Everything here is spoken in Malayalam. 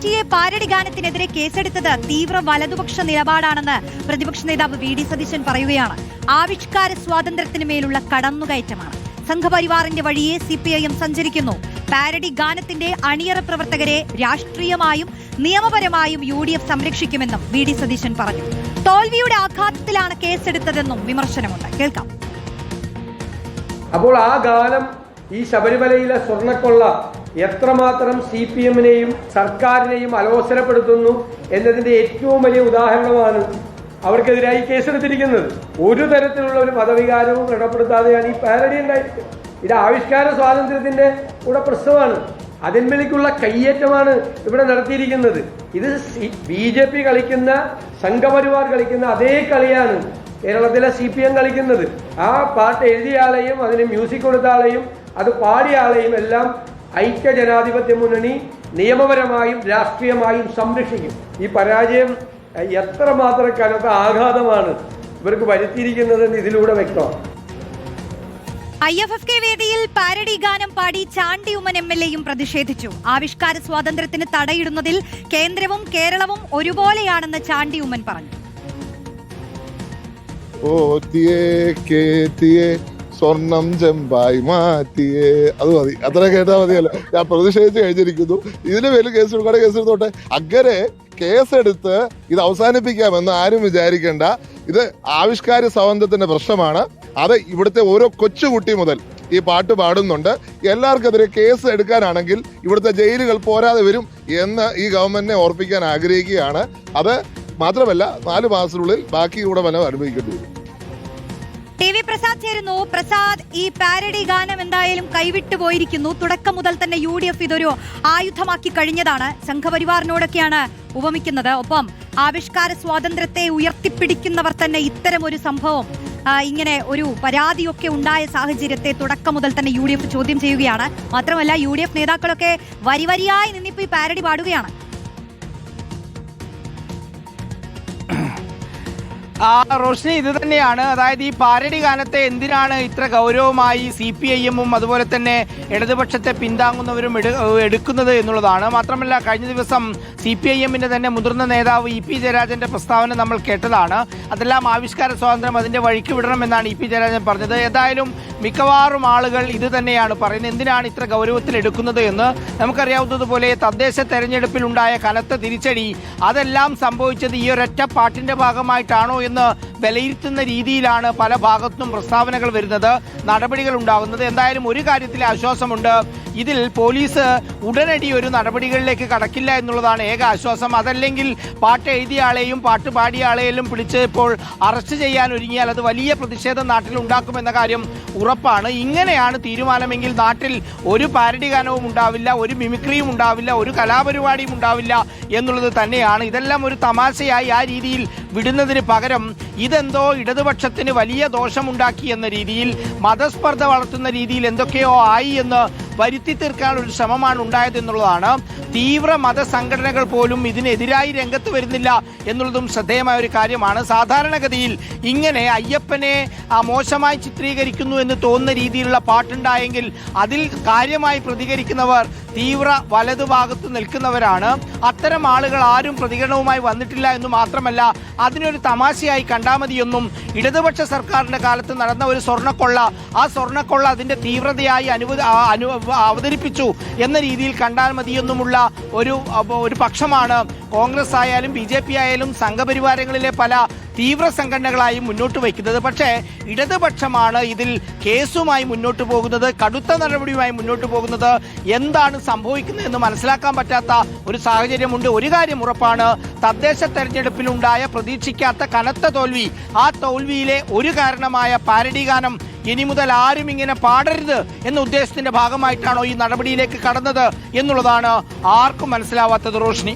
മാറ്റിയ പാരടി ഗാനത്തിനെതിരെ കേസെടുത്തത് തീവ്ര വലതുപക്ഷ നിലപാടാണെന്ന് പ്രതിപക്ഷ നേതാവ് വി ഡി സതീശൻ പറയുകയാണ്. ആവിഷ്കാര സ്വാതന്ത്ര്യത്തിന് മേലുള്ള കടന്നുകയറ്റമാണ്. സംഘപരിവാറിന്റെ വഴിയെ സി പി ഐ എം സഞ്ചരിക്കുന്നു. പാരഡി ഗാനത്തിന്റെ അണിയറ പ്രവർത്തകരെ രാഷ്ട്രീയമായും നിയമപരമായും യു ഡി എഫ് സംരക്ഷിക്കുമെന്നും വി ഡി സതീശൻ പറഞ്ഞു. തോൽവിയുടെ ആഘാതത്തിലാണ് കേസെടുത്തതെന്നും വിമർശനമുണ്ട്. കേൾക്കാം. അപ്പോൾ ആ ഗാനം ഈ ശബരിമലയിലെ സ്വർണക്കൊള്ള എത്രമാത്രം സി പി എമ്മിനെയും സർക്കാരിനെയും അലോസരപ്പെടുത്തുന്നു എന്നതിന്റെ ഏറ്റവും വലിയ ഉദാഹരണമാണ് അവർക്കെതിരായി കേസെടുത്തിരിക്കുന്നത്. ഒരു തരത്തിലുള്ള ഒരു മതവികാരവും ഇടപെടുത്താതെയാണ് ഈ പാരഡി ഉണ്ടായിരിക്കുന്നത്. ഇത് ആവിഷ്കാര സ്വാതന്ത്ര്യത്തിന്റെ കൂടെ പ്രശ്നമാണ്. അതിന്മേലേക്കുള്ള കയ്യേറ്റമാണ് ഇവിടെ നടത്തിയിരിക്കുന്നത്. ഇത് ബി ജെ പി കളിക്കുന്ന സംഘപരിവാർ കളിക്കുന്ന അതേ കളിയാണ് കേരളത്തിലെ സി പി എം കളിക്കുന്നത്. ആ പാട്ട് എഴുതിയ ആളെയും അതിന് മ്യൂസിക് കൊടുത്ത ആളെയും അത് പാടിയ ആളെയും എല്ലാം ഐക്യ ജനാധിപത്യ മുന്നണി നിയമപരമായും രാഷ്ട്രീയമായും സംരക്ഷിക്കും. ഈ പരാജയം എത്രമാത്രം കനത്ത ആഘാതമാണ് ഇവർക്ക് വരുത്തിയിരിക്കുന്നതെന്ന് ഇതിലൂടെ വ്യക്തമാണ്. ഐ എഫ് എഫ് കെ വേദിയിൽ പാരഡി ഗാനം പാടി ചാണ്ടി ഉമ്മൻ എം എൽ എയും പ്രതിഷേധിച്ചു. ആവിഷ്കാര സ്വാതന്ത്ര്യത്തിന് തടയിടുന്നതിൽ കേന്ദ്രവും കേരളവും ഒരുപോലെയാണെന്ന് ചാണ്ടി ഉമ്മൻ പറഞ്ഞു. സ്വർണം ചെമ്പായി മാറ്റിയേ. അത് മതി. അത്ര കേട്ടാൽ മതിയല്ലോ. ഞാൻ പ്രതിഷേധിച്ച് കഴിഞ്ഞിരിക്കുന്നു. ഇതിന് പേരിൽ കേസ് എടുക്കാതെ കേസ് എടുത്തോട്ടെ? അങ്ങനെ കേസെടുത്ത് ഇത് അവസാനിപ്പിക്കാമെന്ന് ആരും വിചാരിക്കേണ്ട. ഇത് ആവിഷ്കാര സ്വാതന്ത്ര്യത്തിന്റെ പ്രശ്നമാണ്. അത് ഇവിടുത്തെ ഓരോ കൊച്ചുകുട്ടി മുതൽ ഈ പാട്ട് പാടുന്നുണ്ട്. എല്ലാവർക്കെതിരെ കേസ് എടുക്കാനാണെങ്കിൽ ഇവിടുത്തെ ജയിലുകൾ പോരാതെ വരും എന്ന് ഈ ഗവൺമെന്റിനെ ഓർപ്പിക്കാൻ ആഗ്രഹിക്കുകയാണ്. അത് മാത്രമല്ല നാല് മാസത്തിനുള്ളിൽ ബാക്കി ഫലം അനുഭവിക്കേണ്ടി വരും. ടി വി പ്രസാദ് ചേരുന്നു. പ്രസാദ് ഈ പാരഡി ഗാനം എന്തായാലും കൈവിട്ടു പോയിരിക്കുന്നു. തുടക്കം മുതൽ തന്നെ യു ഡി എഫ് ഇതൊരു ആയുധമാക്കി കഴിഞ്ഞതാണ്. സംഘപരിവാറിനോടൊക്കെയാണ് ഉപമിക്കുന്നത്. ഒപ്പം ആവിഷ്കാര സ്വാതന്ത്ര്യത്തെ ഉയർത്തിപ്പിടിക്കുന്നവർ തന്നെ ഇത്തരം ഒരു സംഭവം ഇങ്ങനെ ഒരു പരാതിയൊക്കെ ഉണ്ടായ സാഹചര്യത്തെ തുടക്കം മുതൽ തന്നെ യു ചോദ്യം ചെയ്യുകയാണ്. മാത്രമല്ല യു നേതാക്കളൊക്കെ വരിവരിയായി നിന്നിപ്പോ ഈ പാരഡി പാടുകയാണ്. റോഷ്നി ഇത് തന്നെയാണ്. അതായത് ഈ പാരടി ഗാനത്തെ എന്തിനാണ് ഇത്ര ഗൗരവമായി സി പി ഐ എമ്മും അതുപോലെ തന്നെ ഇടതുപക്ഷത്തെ പിന്താങ്ങുന്നവരും എടു- എടുക്കുന്നത് എന്നുള്ളതാണ്. മാത്രമല്ല കഴിഞ്ഞ ദിവസം സി പി ഐ എമ്മിന്റെ തന്നെ മുതിർന്ന നേതാവ് ഇ പി ജയരാജന്റെ പ്രസ്താവന നമ്മൾ കേട്ടതാണ്. അതെല്ലാം ആവിഷ്കാര സ്വാതന്ത്ര്യം അതിന്റെ വഴിക്ക് വിടണമെന്നാണ് ഇ പി ജയരാജൻ പറഞ്ഞത്. ഏതായാലും മിക്കവാറും ആളുകൾ ഇത് തന്നെയാണ് പറയുന്നത്. എന്തിനാണ് ഇത്ര ഗൗരവത്തിൽ എടുക്കുന്നത് എന്ന് നമുക്കറിയാവുന്നതുപോലെ തദ്ദേശ തെരഞ്ഞെടുപ്പിലുണ്ടായ കനത്ത തിരിച്ചടി അതെല്ലാം സംഭവിച്ചത് ഈ ഒരൊറ്റ പാട്ടിന്റെ ഭാഗമായിട്ടാണോ എന്ന് വിലയിരുത്തുന്ന രീതിയിലാണ് പല ഭാഗത്തും പ്രസ്താവനകൾ വരുന്നത് നടപടികൾ ഉണ്ടാകുന്നത്. എന്തായാലും ഒരു കാര്യത്തിൽ ആശ്വാസമുണ്ട്. ഇതിൽ പോലീസ് ഉടനടി ഒരു നടപടികളിലേക്ക് കടക്കില്ല എന്നുള്ളതാണ് ഏക ആശ്വാസം. അതല്ലെങ്കിൽ പാട്ട് എഴുതിയ ആളെയും പാട്ട് പാടിയ ആളെയും പിടിച്ച് ഇപ്പോൾ അറസ്റ്റ് ചെയ്യാൻ ഒരുങ്ങിയാൽ അത് വലിയ പ്രതിഷേധം നാട്ടിൽ ഉണ്ടാക്കുമെന്ന കാര്യം ഉറപ്പാണ്. ഇങ്ങനെയാണ് തീരുമാനമെങ്കിൽ നാട്ടിൽ ഒരു പാരഡി ഗാനവും ഉണ്ടാവില്ല ഒരു മിമിക്രിയും ഉണ്ടാവില്ല ഒരു കലാപരിപാടിയും ഉണ്ടാവില്ല എന്നുള്ളത് തന്നെയാണ്. ഇതെല്ലാം ഒരു തമാശയായി ആ രീതിയിൽ വിടുന്നതിന് പകരം ഇതെന്തോ ഇടതുപക്ഷത്തിന് വലിയ ദോഷമുണ്ടാക്കി എന്ന രീതിയിൽ മതസ്പർദ്ധ വളർത്തുന്ന രീതിയിൽ എന്തൊക്കെയോ ആയി എന്ന് വരുത്തി തീർക്കാനുള്ള ഒരു ശ്രമമാണ് ഉണ്ടായത് എന്നുള്ളതാണ്. തീവ്ര മതസംഘടനകൾ പോലും ഇതിനെതിരായി രംഗത്ത് വരുന്നില്ല എന്നുള്ളതും ശ്രദ്ധേയമായ ഒരു കാര്യമാണ്. സാധാരണഗതിയിൽ ഇങ്ങനെ അയ്യപ്പനെ മോശമായി ചിത്രീകരിക്കുന്നു എന്ന് തോന്നുന്ന രീതിയിലുള്ള പാട്ടുണ്ടായെങ്കിൽ അതിൽ കാര്യമായി പ്രതികരിക്കുന്നവർ തീവ്ര വലതുഭാഗത്ത് നിൽക്കുന്നവരാണ്. അത്തരം ആളുകൾ ആരും പ്രതികരണവുമായി വന്നിട്ടില്ല എന്ന് മാത്രമല്ല അതിനൊരു തമാശയായി കണ്ടാൽ മതിയെന്നും ഇടതുപക്ഷ സർക്കാരിന്റെ കാലത്ത് നടന്ന ഒരു സ്വർണക്കൊള്ള ആ സ്വർണക്കൊള്ള അതിന്റെ തീവ്രതയായി അനുവ അവതരിപ്പിച്ചു എന്ന രീതിയിൽ കണ്ടാൽ മതിയെന്നുമുള്ള ഒരു ഒരു പക്ഷമാണ് കോൺഗ്രസ് ആയാലും ബി ജെ പി ആയാലും സംഘപരിവാരങ്ങളിലെ പല തീവ്ര സംഘടനകളായി മുന്നോട്ട് വയ്ക്കുന്നത്. പക്ഷേ ഇടതുപക്ഷമാണ് ഇതിൽ കേസുമായി മുന്നോട്ട് പോകുന്നത് കടുത്ത നടപടിയുമായി മുന്നോട്ട് പോകുന്നത്. എന്താണ് സംഭവിക്കുന്നത് എന്ന് മനസ്സിലാക്കാൻ പറ്റാത്ത ഒരു സാഹചര്യമുണ്ട്. ഒരു കാര്യം ഉറപ്പാണ് തദ്ദേശ തെരഞ്ഞെടുപ്പിലുണ്ടായ പ്രതീക്ഷിക്കാത്ത കനത്ത തോൽവി. ആ തോൽവിയിലെ ഒരു കാരണമായ പാരഡി ഗാനം ഇനി മുതൽ ആരും ഇങ്ങനെ പാടരുത് എന്ന ഉദ്ദേശത്തിന്റെ ഭാഗമായിട്ടാണോ ഈ നടപടിയിലേക്ക് കടന്നത് എന്നുള്ളതാണ് ആർക്കും മനസ്സിലാവാത്തത് റോഷ്നി.